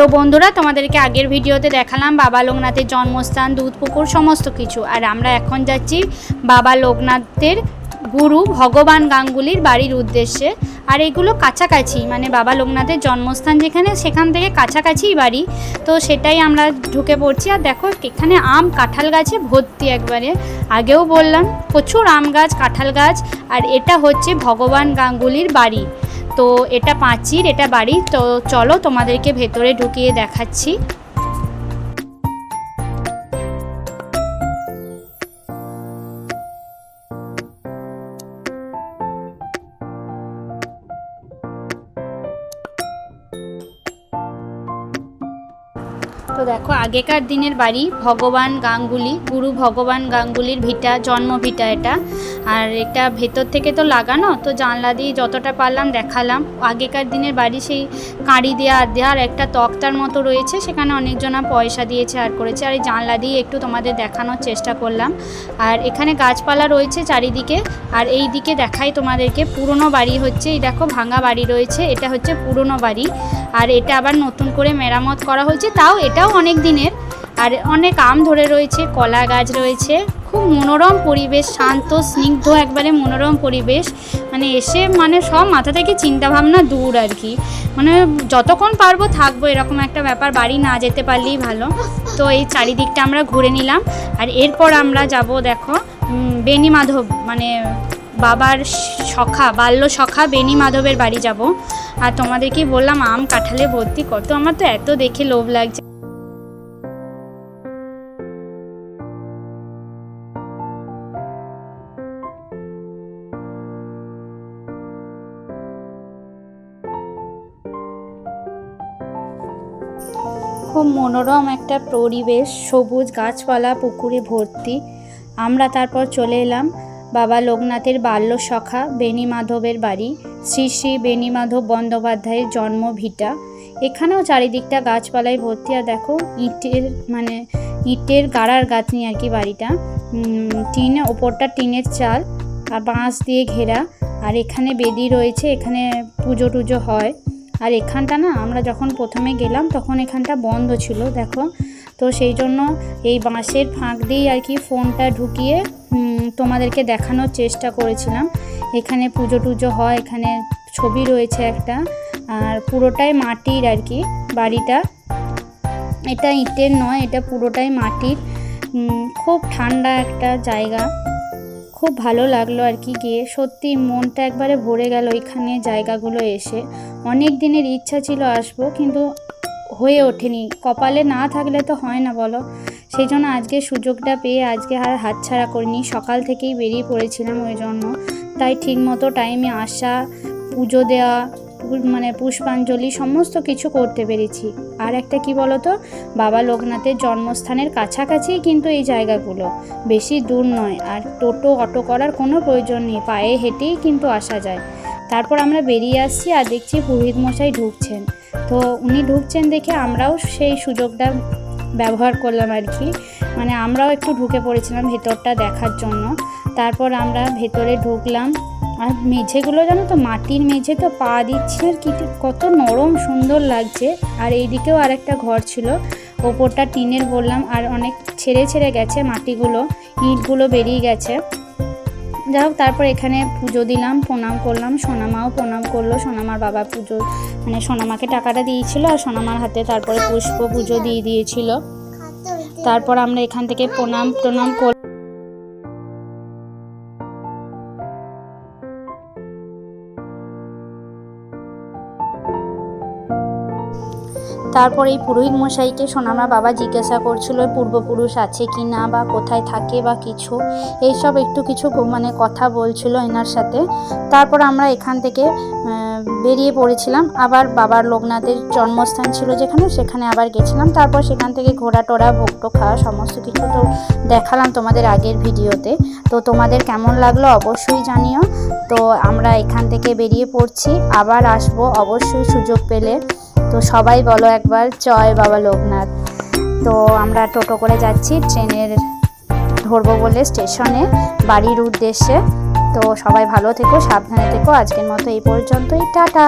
তো বন্ধুরা, তোমাদেরকে আগের ভিডিওতে দেখালাম বাবা লোকনাথের জন্মস্থান, দুধ, পুকুর, সমস্ত কিছু। আর আমরা এখন যাচ্ছি বাবা লোকনাথের গুরু ভগবান গাঙ্গুলির বাড়ির উদ্দেশ্যে। আর এগুলো কাছাকাছি মানে বাবা লোকনাথের জন্মস্থান যেখানে, সেখান থেকে কাছাকাছিই বাড়ি। তো সেটাই আমরা ঢুকে পড়ছি। আর দেখো, এখানে আম কাঁঠাল গাছে ভর্তি একবারে। আগেও বললাম, প্রচুর আম গাছ, কাঁঠাল গাছ। আর এটা হচ্ছে ভগবান গাঙ্গুলির বাড়ি। তো এটা পাঁচির এটা বাড়ি তো চলো তোমাদেরকে ভেতরে ঢুকিয়ে দেখাচ্ছি। তো দেখো, আগেকার দিনের বাড়ি ভগবান গাঙ্গুলি, গুরু ভগবান গাঙ্গুলির ভিটা, জন্ম ভিটা এটা। আর এটা ভেতর থেকে তো লাগানো, তো জানলা দিয়ে যতটা পারলাম দেখালাম। আগেকার দিনের বাড়ি সেই কাঁড়ি দেওয়া আর দেওয়ার একটা তক্তার মতো রয়েছে, সেখানে অনেকজনা পয়সা দিয়েছে আর করেছে। আর এই জানলা দিয়ে একটু তোমাদের দেখানোর চেষ্টা করলাম। আর এখানে গাছপালা রয়েছে চারিদিকে, আর এই দিকে দেখাই তোমাদেরকে, পুরনো বাড়ি হচ্ছে, এই দেখো ভাঙা বাড়ি রয়েছে, এটা হচ্ছে পুরনো বাড়ি। আর এটা আবার নতুন করে মেরামত করা হয়েছে, তাও এটাও অনেক দিনের। আর অনেক আম ধরে রয়েছে, কলা গাছ রয়েছে। খুব মনোরম পরিবেশ, শান্ত, স্নিগ্ধ, একবারে মনোরম পরিবেশ। মানে এসে মানে সব মাথা থেকে চিন্তা ভাবনা দূর আর কি। মানে যতক্ষণ পারব থাকব, এরকম একটা ব্যাপার, বাড়ি না যেতে পারলেই ভালো। তো এই চারিদিকটা আমরা ঘুরে নিলাম। আর এরপর আমরা যাব, দেখো বেনি মাধব মানে বাবার সখা, বাল্য সখা বেনি মাধবের বাড়ি যাব। আর তোমাদেরকে বললাম, আম কাঁঠালে ভর্তি কত আমার তো এত দেখে লোভ লাগছে। খুব মনোরম একটা পরিবেশ, সবুজ গাছপালা, পুকুরে ভর্তি। আমরা তারপর চলে এলাম বাবা লোকনাথের বাল্য সখা বেনি মাধবের বাড়ি, শ্রী শ্রী বেনি মাধব বন্দ্যোপাধ্যায়ের জন্ম ভিটা। এখানেও চারিদিকটা গাছপালায় ভর্তি। আর দেখো, ইটের মানে ইটের গাড়ার গাঁথনি আর কি বাড়িটা। টিন, ওপরটা টিনের চাল, আর বাঁশ দিয়ে ঘেরা। আর এখানে বেদি রয়েছে, এখানে পুজো টুজো হয়। আর এখানটা না, আমরা যখন প্রথমে গেলাম, তখন এখানটা বন্ধ ছিল, দেখো। তো সেই জন্য এই বাঁশের ফাঁক দিয়েই আর কি ফোনটা ঢুকিয়ে তোমাদেরকে দেখানোর চেষ্টা করেছিলাম। এখানে পুজো টুজো হয়, এখানে ছবি রয়েছে একটা। আর পুরোটাই মাটির আর কি, বাড়িটা। এটা ইটের নয়, এটা পুরোটাই মাটির। খুব ঠান্ডা একটা জায়গা। খুব ভালো লাগল আর কি গিয়ে। সত্যি মনটা একবারে ভরে গেল এখানে জায়গাগুলো এসে। অনেক দিনের ইচ্ছা ছিল আসব, কিন্তু হয়ে ওঠেনি। কপালে না থাকলে তো হয় না বলো। সেই জন্য আজকে সুযোগটা পেয়ে আজকে আর হাতছাড়া করিনি। সকাল থেকেই বেরিয়ে পড়েছিলাম ওই জন্য। তাই ঠিক মতো টাইমে আসা, পুজো দেওয়া মানে পুষ্পাঞ্জলি সমস্ত কিছু করতে পেরেছি। আর একটা কি বলতো? বাবা লোকনাথের জন্মস্থানের কাছাকাছি কিন্তু এই জায়গাগুলো। বেশি দূর নয়। আর টোটো, অটো করার কোনো প্রয়োজন নেই। পায়ে হেঁটেই কিন্তু আসা যায়। তারপর আমরা বেরিয়ে আসছি আর দেখছি পুরোহিত মশাই ঢুকছেন। তো উনি ঢুকছেন দেখে আমরাও সেই সুযোগটা ব্যবহার করলাম আর কি। মানে আমরাও একটু ঢুকে পড়েছিলাম ভেতরটা দেখার জন্য। তারপর আমরা ভেতরে ঢুকলাম। আর মেঝেগুলো জানো তো, মাটির মেঝে তো পা দিচ্ছে আর কি। কত নরম সুন্দর লাগছে। আর এইদিকেও আর একটা ঘর ছিল। ওপরটা টিনের বললাম। আর অনেক ছেড়ে ছেড়ে গেছে মাটিগুলো, ইটগুলো বেরিয়ে গেছে। যাই হোক, তারপর এখানে পুজো দিলাম, প্রণাম করলাম, সোনামাও প্রণাম করল, সোনামার বাবা পুজো মানে সোনামাকে টাকাটা দিয়েছিল আর সোনামার হাতে তারপরে পুষ্প পুজো দিয়ে দিয়েছিল। তারপর আমরা এখান থেকে প্রণাম প্রণাম কর তারপর এই পুরোহিত মশাইকে সোনামা বাবা জিজ্ঞাসা করছিল, পূর্বপুরুষ আছে কি না বা কোথায় থাকে বা কিছু? এইসব একটু কিছু মানে কথা বলছিল এনার সাথে। তারপর আমরা এখান থেকে বেরিয়ে পড়েছিলাম। আবার বাবার লোকনাথের জন্মস্থান ছিল যেখানে, সেখানে আবার গেছিলাম। তারপর সেখান থেকে ঘোরা টোরা ভোগটো খাওয়া সমস্ত কিছু তো দেখালাম তোমাদের আগের ভিডিওতে। তো তোমাদের কেমন লাগল অবশ্যই জানিও। তো আমরা এখান থেকে বেরিয়ে পড়ছি। আবার আসব অবশ্যই সুযোগ পেলে। তো সবাই বলো একবার, জয় বাবা লোকনাথ। তো আমরা টোটো করে যাচ্ছি, ট্রেনের ধরবো বলে স্টেশনে, বাড়ির উদ্দেশ্যে। তো সবাই ভালো থেকো, সাবধানে থেকো, আজকের মতো এই পর্যন্তই, টাটা।